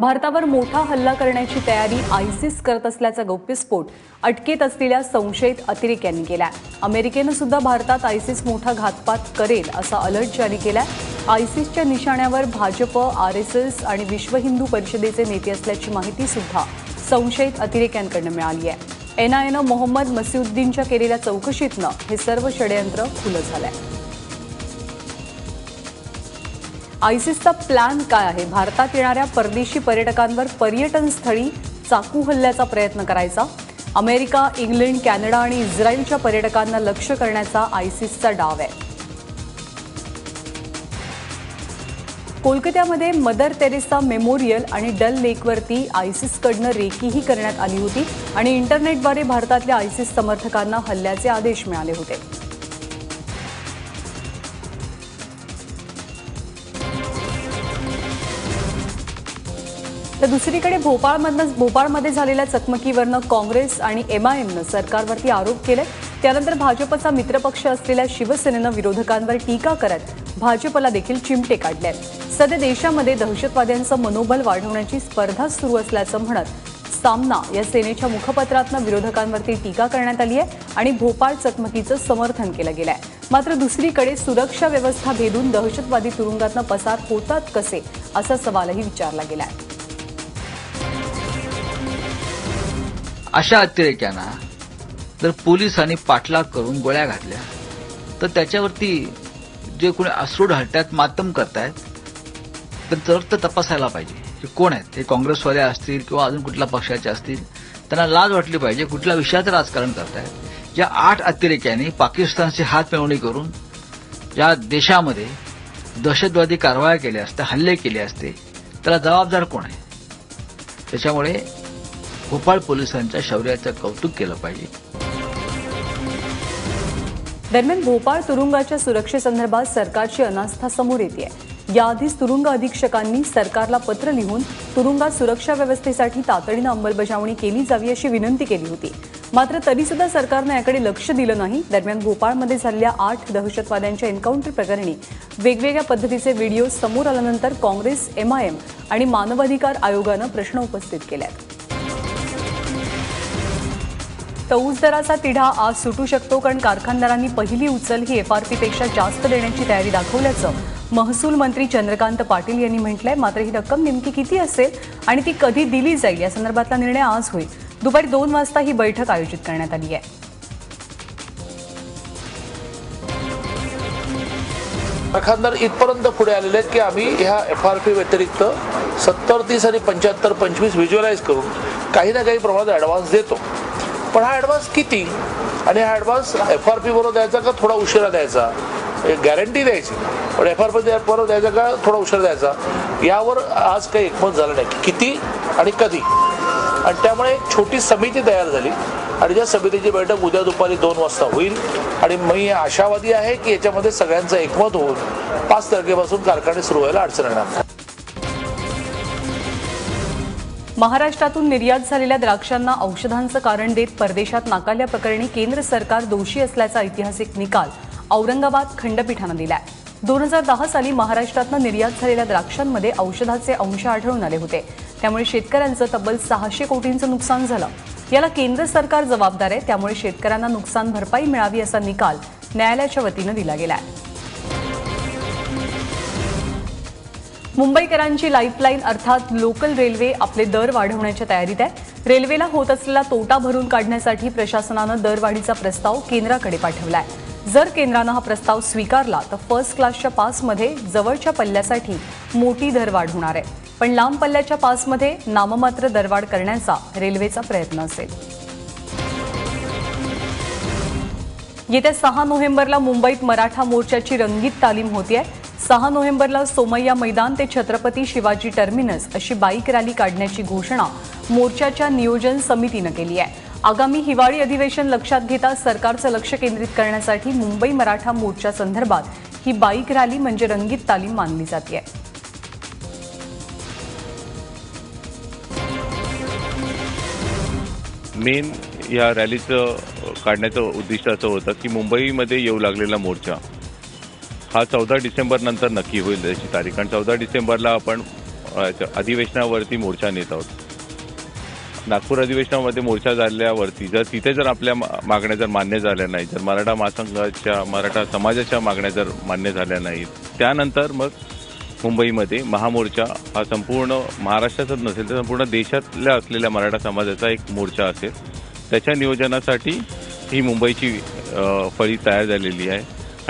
भारतावर मोठा हल्ला करण्याची तयारी आयसिस करत असल्याचा गौप्यस्फोट अटकेत असलेल्या संशयित अतिरेक्यांनी केला अमेरिकेनं सुद्धा भारतात आयसिस मोठा घातपात करेल असा अलर्ट जारी केला आयसिसच्या निशाण्यावर भाजप आर एस एस आणि विश्व हिंदू परिषदेचे नेते असल्याची माहिती सुद्धा संशयित अतिरेक्यांकडनं मिळाली आहे. एनआयएनं मोहम्मद मसिउद्दीनच्या केलेल्या चौकशीतनं हे सर्व षडयंत्र खुलं झालं आहे आयसिसचा प्लॅन काय आहे? भारतात येणाऱ्या परदेशी पर्यटकांवर पर्यटन स्थळी चाकू हल्ल्याचा प्रयत्न करायचा. अमेरिका इंग्लंड कॅनडा आणि इस्रायलच्या पर्यटकांना लक्ष्य करण्याचा आयसिसचा डाव आहे. कोलकात्यामध्ये मदर तेरेसा मेमोरियल आणि डल लेकवरती आयसिसकडनं रेकीही करण्यात आली होती आणि इंटरनेटद्वारे भारतातल्या आयसिस समर्थकांना हल्ल्याचे आदेश मिळाले होते. तर दुसरीकडे भोपाळमधनं भोपाळमध्ये झालेल्या चकमकीवरनं काँग्रेस आणि एमआयएमनं सरकारवरती आरोप केले. त्यानंतर भाजपचा मित्रपक्ष असलेल्या शिवसेनेनं विरोधकांवर टीका करत भाजपला देखील चिमटे काढले. सध्या देशामध्ये दहशतवाद्यांचं मनोबल वाढवण्याची स्पर्धा सुरू असल्याचं म्हणत सामना या सेनेच्या मुखपत्रातनं विरोधकांवरती टीका करण्यात आली आहे आणि भोपाळ चकमकीचं समर्थन केलं गेलं आहे मात्र दुसरीकडे सुरक्षा व्यवस्था भेदून दहशतवादी तुरुंगातनं पसार होतात कसे? असा सवालही विचारला गेला आहे अशा अतिरेक्यांना जर पोलिसांनी पाठलाग करून गोळ्या घातल्या तर त्याच्यावरती जे कोणी अश्रू हट्ट्यात मातम करतायत त्यांचं तर तपासायला पाहिजे हे कोण आहेत. हे काँग्रेसवाले असतील किंवा अजून कुठल्या पक्षाचे असतील त्यांना लाज वाटली पाहिजे कुठल्या विषयाचं राजकारण करतायत. या आठ अतिरेक्यांनी पाकिस्तानची हात मिळवणी करून या देशामध्ये दहशतवादी कारवाया केल्या असत्या हल्ले केले असते त्याला जबाबदार कोण आहे? त्याच्यामुळे भोपाळ पोलिसांच्या शौर्याचं कौतुक केलं पाहिजे. दरम्यान भोपाळ तुरुंगाच्या सुरक्षेसंदर्भात सरकारची अनास्था समोर येते याआधीच तुरुंग अधीक्षकांनी सरकारला पत्र लिहून तुरुंगात सुरक्षा व्यवस्थेसाठी तातडीनं अंमलबजावणी केली जावी अशी विनंती केली होती. मात्र तरीसुद्धा सरकारनं याकडे लक्ष दिलं नाही. दरम्यान भोपाळमध्ये झालेल्या आठ दहशतवाद्यांच्या एन्काउंटर प्रकरणी वेगवेगळ्या पद्धतीचे व्हिडिओ समोर आल्यानंतर काँग्रेस एमआयएम आणि मानवाधिकार आयोगानं प्रश्न उपस्थित केले आहेत तऊस दराचा तिढा आज सुटू शकतो कारण कारखानदारांनी पहिली उचल ही एफआरपीपेक्षा जास्त देण्याची तयारी दाखवल्याचं महसूल मंत्री चंद्रकांत पाटील यांनी म्हटलंय. मात्र ही रक्कम नेमकी किती असेल आणि ती कधी दिली जाईल या संदर्भातला निर्णय आज होईल. दुपारी दोन वाजता ही बैठक आयोजित करण्यात आली आहे. कारखानदार इथपर्यंत पुढे आलेले आहेत की आम्ही ह्या एफ आर पी व्यतिरिक्त सत्तर तीस आणि पंच्याहत्तर पंचवीस व्हिज्युअलाइज करून काही ना काही प्रमाणात ॲडव्हान्स देतो. पण हा ॲडव्हान्स किती? आणि हा ॲडव्हान्स एफ आर पी बरोबर द्यायचा का थोडा उशिरा द्यायचा? गॅरंटी द्यायची. पण एफ आर पी बरोबर द्यायचा का थोडा उशिरा द्यायचा? यावर आज काही एकमत झालं नाही. की किती आणि कधी? आणि त्यामुळे एक छोटी समिती तयार झाली. आणि त्या समितीची बैठक उद्या दुपारी दोन वाजता होईल. आणि मी आशावादी आहे की याच्यामध्ये सगळ्यांचं एकमत होऊन पाच तारखेपासून कारखाने सुरू व्हायला अडचण येणार महाराष्ट्रातून निर्यात झालेल्या द्राक्षांना औषधांचं कारण देत परदेशात नाकारल्याप्रकरणी केंद्र सरकार दोषी असल्याचा ऐतिहासिक निकाल औरंगाबाद खंडपीठानं दिलाय. दोन हजार दहा साली महाराष्ट्रातनं निर्यात झालेल्या द्राक्षांमध्ये औषधाचे अंश आढळून आले होते. त्यामुळे शेतकऱ्यांचं तब्बल सहाशे कोटींचं नुकसान झालं. याला केंद्र सरकार जबाबदार आहे त्यामुळे शेतकऱ्यांना नुकसान भरपाई मिळावी असा निकाल न्यायालयाच्या वतीनं दिला गेलाय. मुंबईकरांची लाईफलाईन अर्थात लोकल रेल्वे आपले दर वाढवण्याच्या तयारीत आहे रेल्वेला होत असलेला तोटा भरून काढण्यासाठी प्रशासनानं दरवाढीचा प्रस्ताव केंद्राकडे पाठवलाय. जर केंद्रानं हा प्रस्ताव स्वीकारला तर फर्स्ट क्लासच्या पासमध्ये जवळच्या पल्ल्यासाठी मोठी दरवाढ होणार आहे. पण लांब पल्ल्याच्या पासमध्ये नाममात्र दरवाढ करण्याचा रेल्वेचा प्रयत्न असेल. येत्या सहा नोव्हेंबरला मुंबईत मराठा मोर्चाची रंगीत तालीम होतीये. सहा नोव्हेंबरला सोमय्या मैदान ते छत्रपती शिवाजी टर्मिनस अशी बाईक रॅली काढण्याची घोषणा मोर्चाच्या नियोजन समितीनं केली आहे. आगामी हिवाळी अधिवेशन लक्षात घेता सरकारचं लक्ष केंद्रित करण्यासाठी मुंबई मराठा मोर्चा संदर्भात ही बाईक रॅली म्हणजे रंगीत तालीम मानली जाते. मेन या रॅलीचं काढण्याचं उद्दिष्ट असं होतं की मुंबईमध्ये येऊ लागलेला मोर्चा. हा चौदा डिसेंबर नंतर नक्की होईल त्याची तारीख. आणि चौदा डिसेंबरला आपण अधिवेशनावरती मोर्चा नेत आहोत. नागपूर अधिवेशनामध्ये मोर्चा झाल्यावरती जर तिथे जर आपल्या मागण्या जर मान्य झाल्या नाही जर मराठा महासंघाच्या मराठा समाजाच्या मागण्या जर मान्य झाल्या नाहीत त्यानंतर मग मुंबईमध्ये महामोर्चा हा संपूर्ण महाराष्ट्राचाच नसेल तर संपूर्ण देशातल्या असलेल्या मराठा समाजाचा एक मोर्चा असेल. त्याच्या नियोजनासाठी ही मुंबईची फळी तयार झालेली आहे.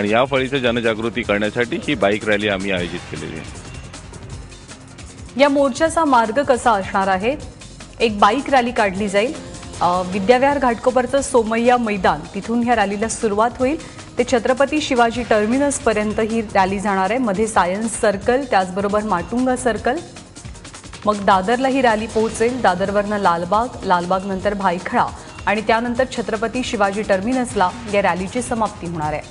आणि या फळीचं जनजागृती करण्यासाठी ही बाईक रॅली आम्ही आयोजित केलेली आहे. या मोर्चाचा मार्ग कसा असणार आहे? एक बाईक रॅली काढली जाईल. विद्याविहार घाटकोपरचं सोमय्या मैदान तिथून ह्या रॅलीला सुरुवात होईल. ते छत्रपती शिवाजी टर्मिनसपर्यंत ही रॅली जाणार आहे. मध्ये सायन्स सर्कल त्याचबरोबर माटुंगा सर्कल मग दादरला ही रॅली पोहोचेल. दादरवरनं लालबाग लालबाग नंतर भायखळा आणि त्यानंतर छत्रपती शिवाजी टर्मिनसला या रॅलीची समाप्ती होणार आहे.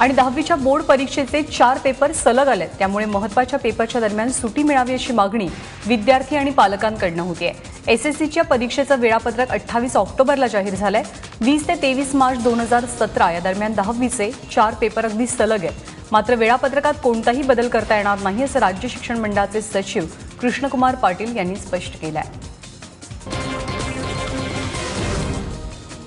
आणि दहावीच्या बोर्ड परीक्षेचे चार पेपर सलग आलेत. त्यामुळे महत्त्वाच्या पेपरच्या दरम्यान सुटी मिळावी अशी मागणी विद्यार्थी आणि पालकांकडनं होतीये. एसएससीच्या परीक्षेचं वेळापत्रक अठ्ठावीस ऑक्टोबरला जाहीर झालंय. वीस ते तेवीस मार्च दोन हजार सतरा या दरम्यान दहावीचे चार पेपर अगदी सलग आहेत. मात्र वेळापत्रकात कोणताही बदल करता येणार नाही असं राज्य शिक्षण मंडळाचे सचिव कृष्णकुमार पाटील यांनी स्पष्ट केलं आहे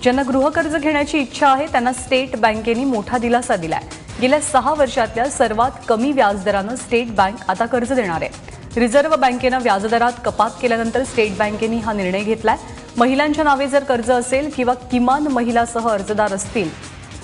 ज्यांना गृहकर्ज घेण्याची इच्छा आहे त्यांना स्टेट बँकेने मोठा दिलासा दिलाय. गेल्या सहा वर्षातल्या सर्वात कमी व्याजदरानं स्टेट बँक आता कर्ज देणार आहे. रिझर्व्ह बँकेनं व्याजदरात कपात केल्यानंतर स्टेट बँकेने हा निर्णय घेतलाय. महिलांच्या नावे जर कर्ज असेल किंवा किमान महिलासह अर्जदार असतील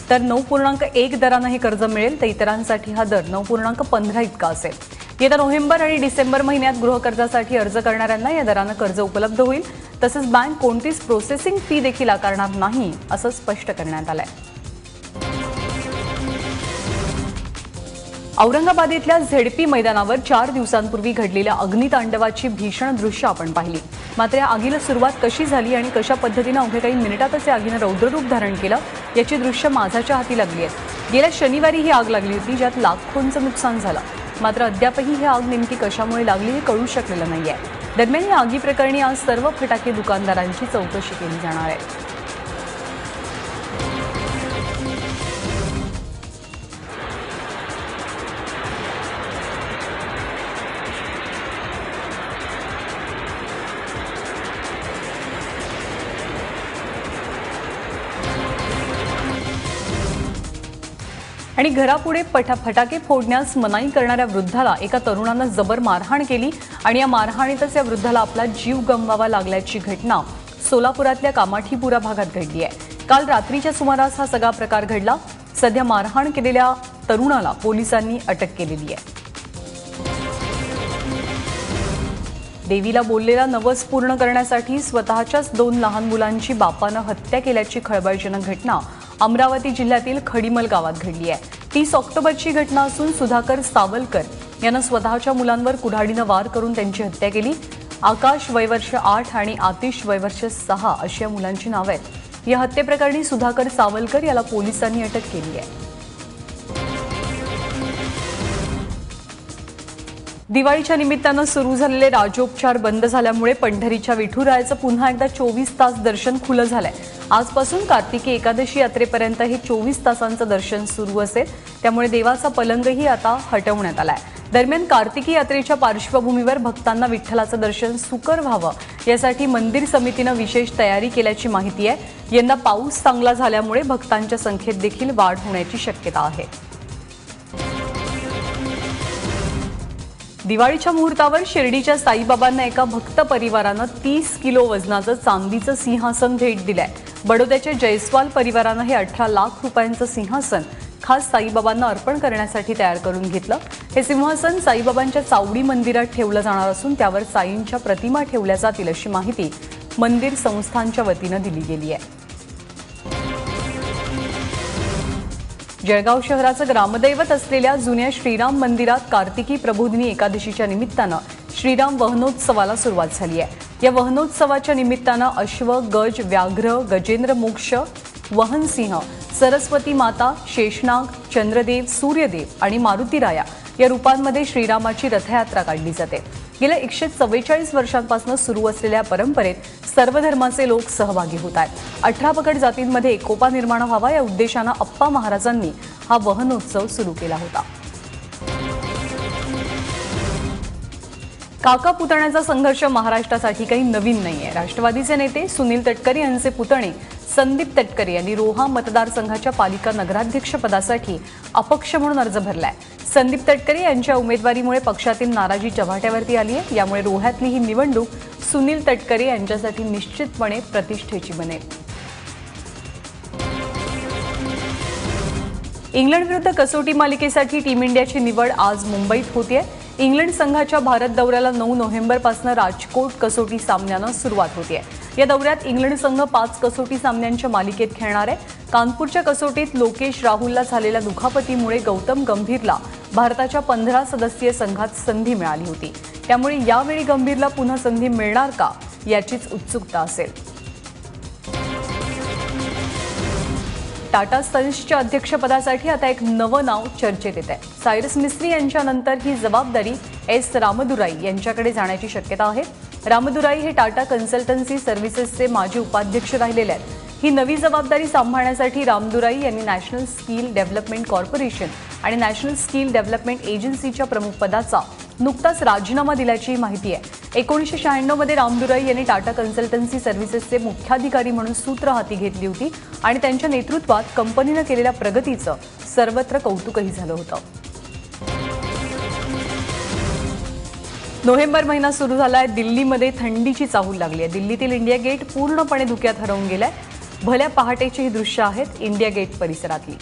तर नऊ पूर्णांक एक दरानं हे कर्ज मिळेल तर इतरांसाठी हा दर नऊ पूर्णांक पंधरा इतका असेल. येत्या नोव्हेंबर आणि डिसेंबर महिन्यात गृहकर्जासाठी अर्ज करणाऱ्यांना या दरानं कर्ज उपलब्ध होईल. तसंच बँक कोणतीच प्रोसेसिंग फी देखील आकारणार नाही असं स्पष्ट करण्यात आलंय. औरंगाबाद इथल्या झेडपी मैदानावर चार दिवसांपूर्वी घडलेल्या अग्नितांडवाची भीषण दृश्य आपण पाहिली. मात्र या आगीला सुरुवात कशी झाली आणि कशा पद्धतीनं अवघ्या काही मिनिटातच या आगीनं रौद्ररूप धारण केलं याची दृश्य माझ्याच्या हाती लागली आहेत गेल्या शनिवारी ही आग लागली होती ज्यात लाखोंचं नुकसान झालं. मात्र अद्यापही ही आग नेमकी कशामुळे लागली हे कळू शकलेलं नाही आहे दरम्यान या आगीप्रकरणी आज सर्व फटाके दुकानदारांची चौकशी केली जाणार आहे. आणि घरापुढे पटा फटाके फोडण्यास मनाई करणाऱ्या वृद्धाला एका तरुणानं जबर मारहाण केली आणि या मारहाणीतच या वृद्धाला आपला जीव गमवावा लागल्याची घटना सोलापुरातल्या कामाठीपुरा भागात घडली आहे. काल रात्रीच्या सुमारास हा सगळा प्रकार घडला. सध्या मारहाण केलेल्या तरुणाला पोलिसांनी अटक केलेली आहे. देवीला बोललेला नवस पूर्ण करण्यासाठी स्वतःच्याच दोन लहान मुलांची बापानं हत्या केल्याची खळबळजनक घटना अमरावती जिल्ह्यातील खडीमल गावात घडली आहे. तीस ऑक्टोबरची घटना असून सुधाकर सावलकर यानं स्वतःच्या मुलांवर कुऱ्हाडीनं वार करून त्यांची हत्या केली. आकाश वयवर्ष आठ आणि आतिश वयवर्ष सहा अशी या मुलांची नावं आहेत. या हत्येप्रकरणी सुधाकर सावलकर याला पोलिसांनी अटक केली आहे. दिवाळीच्या निमित्तानं सुरू झालेले राजोपचार बंद झाल्यामुळे पंढरीच्या विठुरायाचं पुन्हा एकदा चोवीस तास दर्शन खुलं झालंय. आजपासून कार्तिकी एकादशी यात्रेपर्यंत हे चोवीस तासांचं दर्शन सुरू असेल. त्यामुळे देवाचा पलंगही आता हटवण्यात आलाय. दरम्यान कार्तिकी यात्रेच्या पार्श्वभूमीवर भक्तांना विठ्ठलाचं दर्शन सुकर व्हावं यासाठी मंदिर समितीनं विशेष तयारी केल्याची माहिती आहे. यंदा पाऊस चांगला झाल्यामुळे भक्तांच्या संख्येत देखील वाढ होण्याची शक्यता आहे. दिवाळीच्या मुहूर्तावर शिर्डीच्या साईबाबांना एका भक्त परिवारानं तीस किलो वजनाचं चांदीचं सिंहासन भेट दिलंय. बडोद्याच्या जयस्वाल परिवारानं हे अठरा लाख रुपयांचं सिंहासन खास साईबाबांना अर्पण करण्यासाठी तयार करून घेतलं. हे सिंहासन साईबाबांच्या चावडी मंदिरात ठेवलं जाणार असून त्यावर साईंच्या प्रतिमा ठेवल्या जातील अशी माहिती मंदिर संस्थांच्या वतीनं दिली गेली आहे. जळगाव शहराचं ग्रामदैवत असलेल्या जुन्या श्रीराम मंदिरात कार्तिकी प्रबोधिनी एकादशीच्या निमित्तानं श्रीराम वहनोत्सवाला सुरुवात झाली आहे. या वहनोत्सवाच्या निमित्तानं अश्व गज व्याघ्र गजेंद्र मोक्ष वहनसिंह सरस्वती माता शेषनाग चंद्रदेव सूर्यदेव आणि मारुतीराया या रूपांमध्ये श्रीरामाची रथयात्रा काढली जाते. गेल्या एकशे चव्वेचाळीस वर्षांपासून सुरू असलेल्या परंपरेत सर्व धर्माचे लोक सहभागी होत आहेत. अठरा पकड जातींमध्ये एकोपा निर्माण व्हावा या उद्देशानं अप्पा महाराजांनी हा वहनोत्सव सुरू केला होता. काका पुतण्याचा संघर्ष महाराष्ट्रासाठी काही नवीन नाही आहे राष्ट्रवादीचे नेते सुनील तटकरे यांचे पुतणे संदीप तटकरे यांनी रोहा मतदारसंघाच्या पालिका नगराध्यक्षपदासाठी अपक्ष म्हणून अर्ज भरलाय. संदीप तटकरे यांच्या उमेदवारीमुळे पक्षातील नाराजी चव्हाट्यावरती आली आहे. यामुळे रोह्यातली ही निवडणूक सुनील तटकरे यांच्यासाठी निश्चितपणे प्रतिष्ठेची बनेल. इंग्लंड विरुद्ध कसोटी मालिकेसाठी टीम इंडियाची निवड आज मुंबईत होतीये. इंग्लंड संघाच्या भारत दौऱ्याला नऊ नोव्हेंबरपासून राजकोट कसोटी सामन्यानं सुरुवात होतीये. या दौऱ्यात इंग्लंड संघ पाच कसोटी सामन्यांच्या मालिकेत खेळणार आहे. कानपूरच्या कसोटीत लोकेश राहुलला झालेल्या दुखापतीमुळे गौतम गंभीरला भारताच्या पंधरा सदस्यीय संघात संधी मिळाली होती. त्यामुळे यावेळी गंभीरला पुन्हा संधी मिळणार का याचीच उत्सुकता असेल. टाटा सन्सच्या अध्यक्षपदासाठी आता एक नवं नाव चर्चेत येत आहे. सायरस मिस्त्री यांच्यानंतर ही जबाबदारी एस रामदुराई यांच्याकडे जाण्याची शक्यता आहे. रामदुराई हे टाटा कन्सल्टन्सी सर्व्हिसेसचे माजी उपाध्यक्ष राहिलेले आहेत. ही नवी जबाबदारी सांभाळण्यासाठी रामदुराई यांनी नॅशनल स्किल डेव्हलपमेंट कॉर्पोरेशन आणि नॅशनल स्किल डेव्हलपमेंट एजन्सीच्या प्रमुखपदाचा नुकताच राजीनामा दिल्याची माहिती आहे. एकोणीसशे शहाण्णवमध्ये रामदुराई यांनी टाटा कन्सल्टन्सी सर्व्हिसेसचे मुख्याधिकारी म्हणून सूत्र हाती घेतली होती आणि त्यांच्या नेतृत्वात कंपनीनं केलेल्या प्रगतीचं सर्वत्र कौतुकही झालं होतं. नोव्हेंबर महिना सुरू झालाय. दिल्लीमध्ये थंडीची चाहूल लागली आहे. दिल्लीतील इंडिया गेट पूर्णपणे धुक्यात हरवून गेलाय. भल्या पहाटेची ही दृश्य आहेत इंडिया गेट परिसरातली.